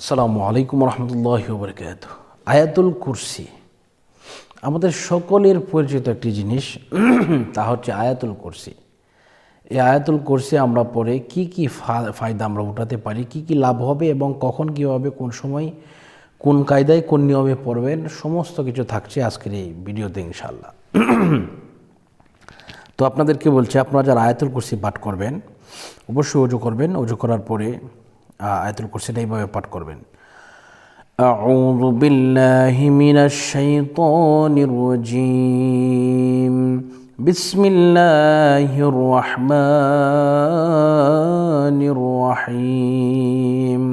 আসসালামু আলাইকুম রহমতুল্লাহ বরকাত আয়াতুল কুরসি। আমাদের সকলের পরিচিত একটি জিনিস, তা হচ্ছে আয়াতুল কুরসি। এই আয়াতুল কুরসি আমরা পড়ে কি কি ফায়দা আমরা উঠাতে পারি, কি কি লাভ হবে এবং কখন কীভাবে, কোন সময়, কোন কায়দায়, কোন নিয়মে পড়বেন, সমস্ত কিছু থাকছে আজকের এই ভিডিওতে ইনশাল্লাহ তো আপনাদেরকে বলছি, আপনারা যারা আয়াতুল কুরসি পাঠ করবেন, অবশ্যই অজু করবেন। অজু করার পরে আয়াতুল কুরসিটা এইভাবে পাঠ করবেন أعوذ بالله من الشيطان الرجيم بسم الله الرحمن الرحيم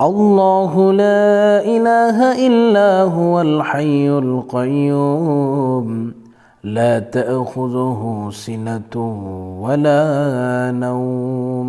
الله لا إله إلا هو الحي القيوم لا تأخذه سنة ولا نوم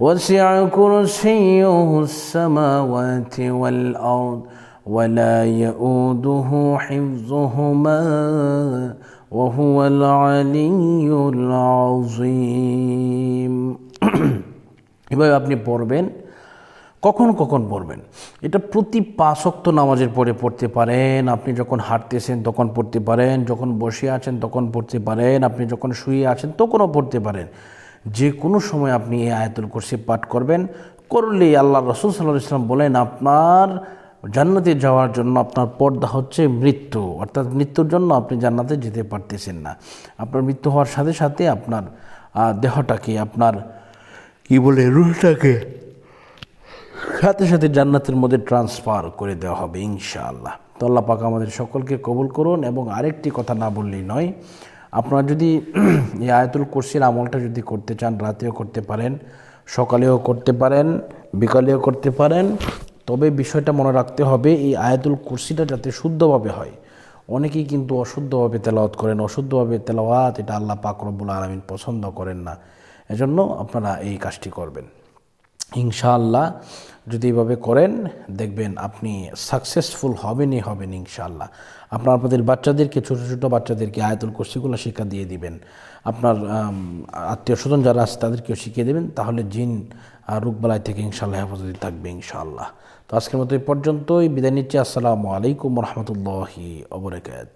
وسع كرسيه السماوات والأرض ولا يؤوده حفظهما وهو العلي العظيم এভাবে আপনি পড়বেন কখন কখন পড়বেন এটা প্রতি পাঁচক্ত নামাজের পরে পড়তে পারেন আপনি যখন হাঁটতেছেন তখন পড়তে পারেন যখন বসে আছেন তখন পড়তে পারেন আপনি যখন শুয়ে আছেন তখনও পড়তে পারেন যে কোনো সময় আপনি এই আয়াতুল কুরসি পাঠ করবেন। করলে আল্লাহ রসুল সাল্লাহ ইসলাম বলেন, আপনার জান্নাতে যাওয়ার জন্য আপনার পর্দা হচ্ছে মৃত্যু। অর্থাৎ মৃত্যুর জন্য আপনি জান্নাতে যেতে পারতেছেন না। আপনার মৃত্যু হওয়ার সাথে সাথে আপনার দেহটাকে, আপনার কি বলে, রুহটাকে সাথে সাথে জান্নাতের মধ্যে ট্রান্সফার করে দেওয়া হবে ইনশাআল্লাহ। তো আল্লাহ পাক আমাদের সকলকে কবুল করুন এবং আরেকটি কথা না বললেই নয় আপনারা যদি এই আয়াতুল কুরসির আমলটা যদি করতে চান, রাতেও করতে পারেন, সকালেও করতে পারেন, বিকালেও করতে পারেন, তবে বিষয়টা মনে রাখতে হবে, এই আয়াতুল কুরসিটা যাতে শুদ্ধভাবে হয়। অনেকেই কিন্তু অশুদ্ধভাবে তেলাওয়াত করেন, অশুদ্ধভাবে তেলাওয়াত, এটা আল্লাহ পাক রব্বুল আলমিন পছন্দ করেন না। এজন্য আপনারা এই কাজটি করবেন। ইনশাআল্লাহ যদি এভাবে করেন, দেখবেন আপনি সাকসেসফুল হবেনই হবেন ইনশাআল্লাহ। আপনার আপনাদের বাচ্চাদেরকে, ছোটো ছোটো বাচ্চাদেরকে আয়াতুল কুরসিগুলো শিক্ষা দিয়ে দিবেন। আপনার আত্মীয় স্বজন যারা আছে তাদেরকেও শিখিয়ে দেবেন, তাহলে জিন রোগবালাই থেকে ইনশাআল্লাহ হেফাজতে থাকবে ইনশাআল্লাহ। তো আজকের মতো এই পর্যন্তই, বিদায় নিচ্ছি, আসসালামু আলাইকুম রহমতুল্লাহি অবরাকাত